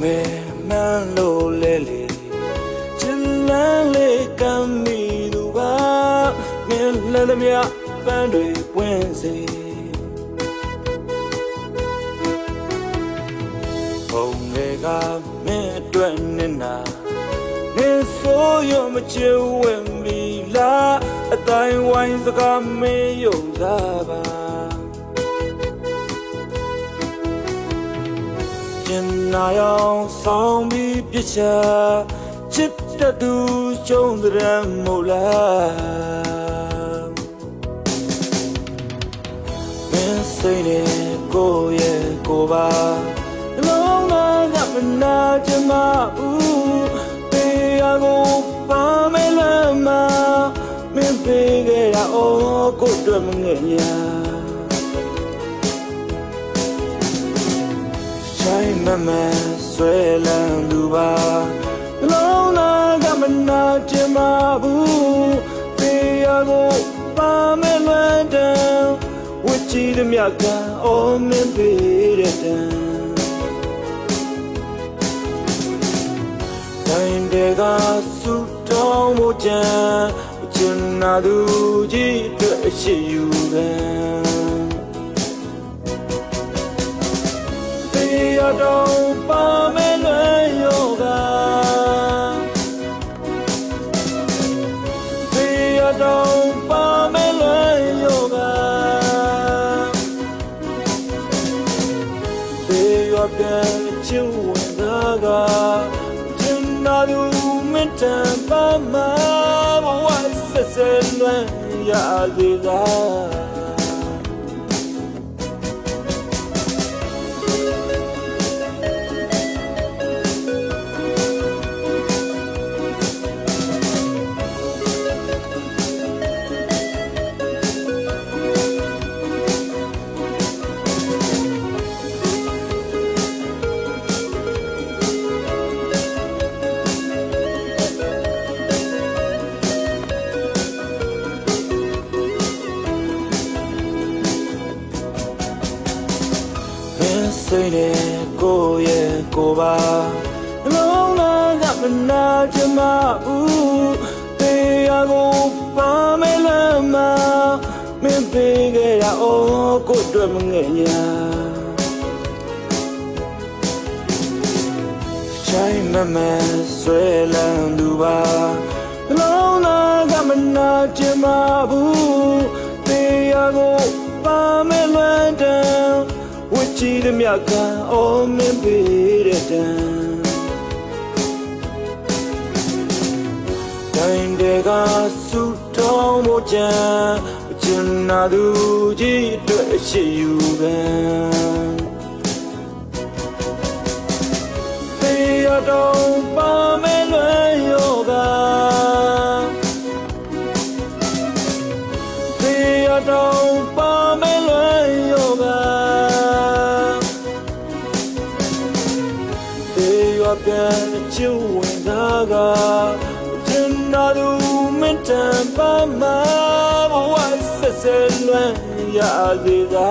တော်မဲမှန်းလို့လဲလေချစ်လန်းလေးကမ်းမီသူပါမင်းလည်းသမျှပန်းတွေပွင့်စေဘုံတွေကမင်းအတွက်နေနာနေဆိုရမချစ်ဝင်ပြီလားအတိုင်းဝိုင်းစကားမင်းယုံစားပါ ကျင်နာယောင်ဆောင်ပြီးပြစ်ချာချစ်တဲ့သူကျုံတဲ့မို့လားမင်းစိတ်နဲ့ကိုယ့်ရဲ့ကိုယ်ပါလုံးသားကမနာချင်မဘူးတေးရကိုပါမယ်လွမ်းမမင်းပေးခဲ့တာအော်ကိုယ့်အတွက်မငဲ့ညာ ဆိုင်မမဆွဲလန်းသူပါလုံးနာကမနာချင်ပါဘူးတေးရကိုပါမယ်လွမ်းတန်ဝစ်ချီတဲ့မြတ်ကအော်မင်းပေးတဲ့တန်တိုင်းတွေကဆူတောင်းမှုကြံချင်နာသူကြီးအတွက်အရှိယူတယ် ရတော့ပါမယ်လွယ်ယောဂ စ်ဝင်တာကကျင်နာသူမတန်ပါမဘဝဆက်ဆက်လွယ်ရသေးတာမင်းစိတ်နဲ့ကိုယ့်ရဲ့ကိုယ်ပါလုံးသားကမနာချင်မဘူးတေးရကိုပါမယ်လမ်းမမင်းပေးခဲ့တာအော်ကိုယ့်အတွက်မငဲ့ညာဆိုင်မမဆွဲလန်းသူပါလုံးသားကမနာချင်မဘူး ဝစ်ချီတဲ့မြတ်ကအော်မင်းပေးတဲ့တန်တိုင်းတွေကဆူတောင်းမှုကြံကျင်နာသူကြီးအတွက်အရှိယူပဲတေရတော့ပါ တေရပြန်ချစ်ဝင်တာကကျင်နာသူမတန်ပါမဘဝဆက်ဆက်လွမ်းရသေးတာ